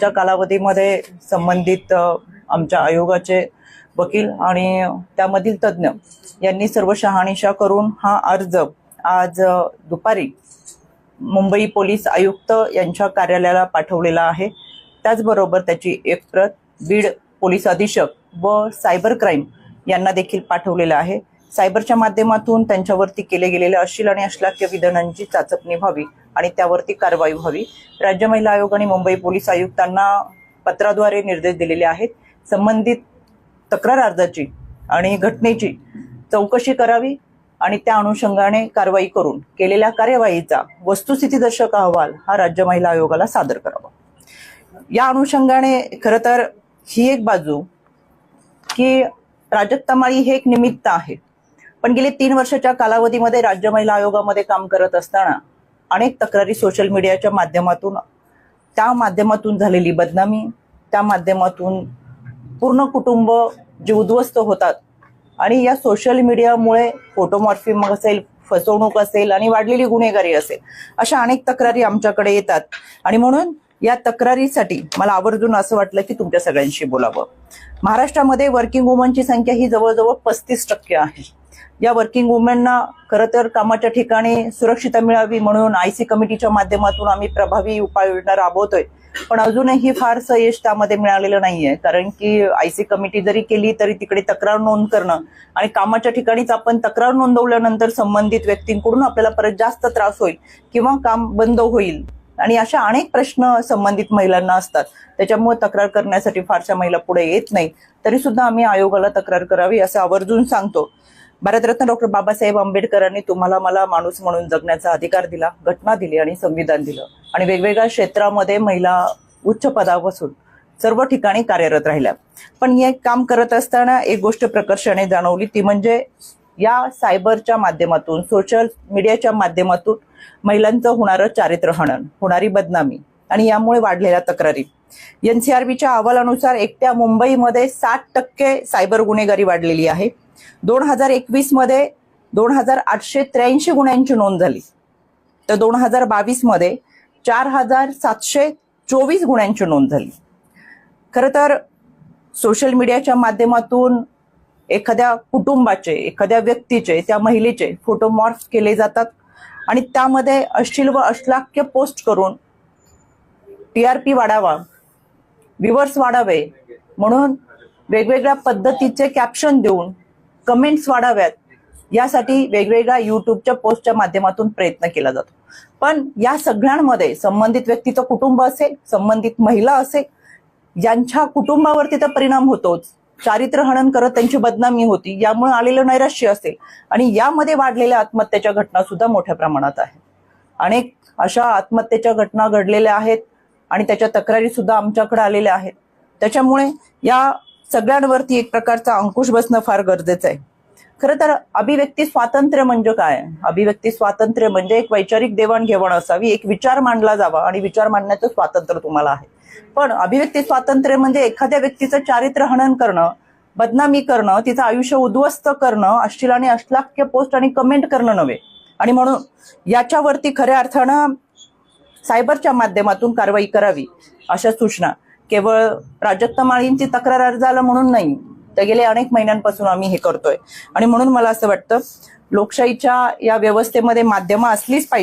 च्या कालावधीमध्ये संबंधित आमच्या आयोगाचे वकील आणि त्यामधील तज्ज्ञ यांनी सर्व शहानिशा करून हा अर्ज आज दुपारी मुंबई पोलीस आयुक्त यांच्या कार्यालयाला पाठवलेला आहे. त्याचबरोबर त्याची एक प्रत बीड पोलीस अधीक्षक व सायबर क्राईम यांना देखील पाठवलेलं आहे. सायबरच्या माध्यमातून त्यांच्यावरती केले गेलेले अश्लील आणि अश्लाक्य विधानांची चाचपणी व्हावी आणि त्यावरती कारवाई व्हावी. राज्य महिला आयोग आणि मुंबई पोलीस आयुक्तांना पत्राद्वारे निर्देश दिलेले आहेत. संबंधित तक्रार अर्जाची आणि घटनेची चौकशी करावी आणि त्या अनुषंगाने कारवाई करून केलेल्या कार्यवाहीचा वस्तुस्थितीदर्शक अहवाल हा राज्य महिला आयोगाला सादर करावा. या अनुषंगाने खरं तर ही एक बाजू की प्राजक्ता माळी हे एक निमित्त आहे. पण गेली तीन वर्षाच्या कालावधीमध्ये राज्य महिला आयोगामध्ये काम करत असताना अनेक तक्रारी सोशल मीडियाच्या माध्यमातून त्या माध्यमातून झालेली बदनामी त्या माध्यमातून पूर्ण कुटुंब जे उद्ध्वस्त होतात आणि या सोशल मीडियामुळे फोटोमॉर्फिम असेल फसवणूक असेल आणि वाढलेली गुन्हेगारी असेल अशा अनेक तक्रारी आमच्याकडे येतात. आणि म्हणून या तक्रारीसाठी मला आवर्जून असं वाटलं की तुमच्या सगळ्यांशी बोलावं. महाराष्ट्रामध्ये वर्किंग वुमनची संख्या ही जवळजवळ पस्तीस टक्के आहे. या वर्किंग वुमेनना खरं तर कामाच्या ठिकाणी सुरक्षितता मिळावी म्हणून आयसी कमिटीच्या माध्यमातून आम्ही प्रभावी उपाययोजना राबवतोय. पण अजूनही फारसं यश त्यामध्ये मिळालेलं नाहीये. कारण की आयसी कमिटी जरी केली तरी तिकडे तक्रार नोंद करणं आणि कामाच्या ठिकाणीच आपण तक्रार नोंदवल्यानंतर संबंधित व्यक्तींकडून आपल्याला परत जास्त त्रास होईल किंवा काम बंद होईल. आणि अशा अनेक प्रश्न संबंधित महिलांना असतात. त्याच्यामुळे तक्रार करण्यासाठी फारशा महिला पुढे येत नाही. तरी सुद्धा आम्ही आयोगाला तक्रार करावी असं आवर्जून सांगतो. भारतरत्न डॉक्टर बाबासाहेब आंबेडकरांनी तुम्हाला मला माणूस म्हणून जगण्याचा अधिकार दिला घटना दिली आणि संविधान दिलं. आणि वेगवेगळ्या क्षेत्रामध्ये महिला उच्च पदापासून सर्व ठिकाणी कार्यरत राहिल्या. पण हे काम करत असताना एक गोष्ट प्रकर्षाने जाणवली ती म्हणजे या सायबरच्या माध्यमातून सोशल मीडियाच्या माध्यमातून महिलांचं होणारं चारित्र्य हनन होणारी बदनामी आणि यामुळे वाढलेल्या तक्रारी. एनसीआरबीच्या अहवालानुसार एकट्या मुंबईमध्ये साठ टक्के सायबर गुन्हेगारी वाढलेली आहे. दोन हजार एकवीसमध्ये दोन हजार आठशे त्र्याऐंशी गुन्ह्यांची नोंद झाली. तर दोन हजार बावीसमध्ये चार हजार सातशे चोवीस गुन्ह्यांची नोंद झाली. खरं तर सोशल मीडियाच्या माध्यमातून एखाद्या कुटुंबाचे एखाद्या व्यक्तीचे त्या महिलेचे फोटोमॉर्फ केले जातात आणि त्यामध्ये अश्लील व अश्लाक्य पोस्ट करून टीआरपी वाढावा व्ह्युअर्स वाढावे म्हणून वेगवेगळ्या पद्धतीचे कॅप्शन देऊन कमेंट्स वाढाव्यात यासाठी वेगवेगळ्या युट्यूबच्या पोस्टच्या माध्यमातून प्रयत्न केला जातो. पण या सगळ्यांमध्ये संबंधित व्यक्तीचं कुटुंब असेल संबंधित महिला असेल यांच्या कुटुंबावरती तर परिणाम होतोच. चारित्र हनन करत त्यांची बदनामी होती यामुळे आलेलं नैराश्य असेल आणि यामध्ये वाढलेल्या आत्महत्येच्या घटना सुद्धा मोठ्या प्रमाणात आहेत. अनेक अशा आत्महत्येच्या घटना घडलेल्या आहेत आणि त्याच्या तक्रारी सुद्धा आमच्याकडे आलेल्या आहेत. त्याच्यामुळे या सगळ्यांवरती एक प्रकारचा अंकुश बसणं फार गरजेचं आहे. खरं तर अभिव्यक्ती स्वातंत्र्य म्हणजे काय? अभिव्यक्ती स्वातंत्र्य म्हणजे एक वैचारिक देवाणघेवाण असावी एक विचार मांडला जावा आणि विचार मांडण्याचं स्वातंत्र्य तुम्हाला आहे. पण अभिव्यक्ती स्वातंत्र्य म्हणजे एखाद्या व्यक्तीचं चारित्र्य हनन करणं बदनामी करणं तिचं आयुष्य उद्ध्वस्त करणं अश्लील आणि अश्लाख्य पोस्ट आणि कमेंट करणं नव्हे. आणि म्हणून याच्यावरती खऱ्या अर्थानं सायबरच्या माध्यमातून कारवाई करावी अशा सूचना. केवळ प्राजक्त माळींची तक्रार अर्ज आला म्हणून नाही तर गेले अनेक महिन्यांपासून आम्ही हे करतोय. आणि म्हणून मला असं वाटतं लोकशाहीच्या या व्यवस्थेमध्ये माध्यमं असलीच पाहिजे.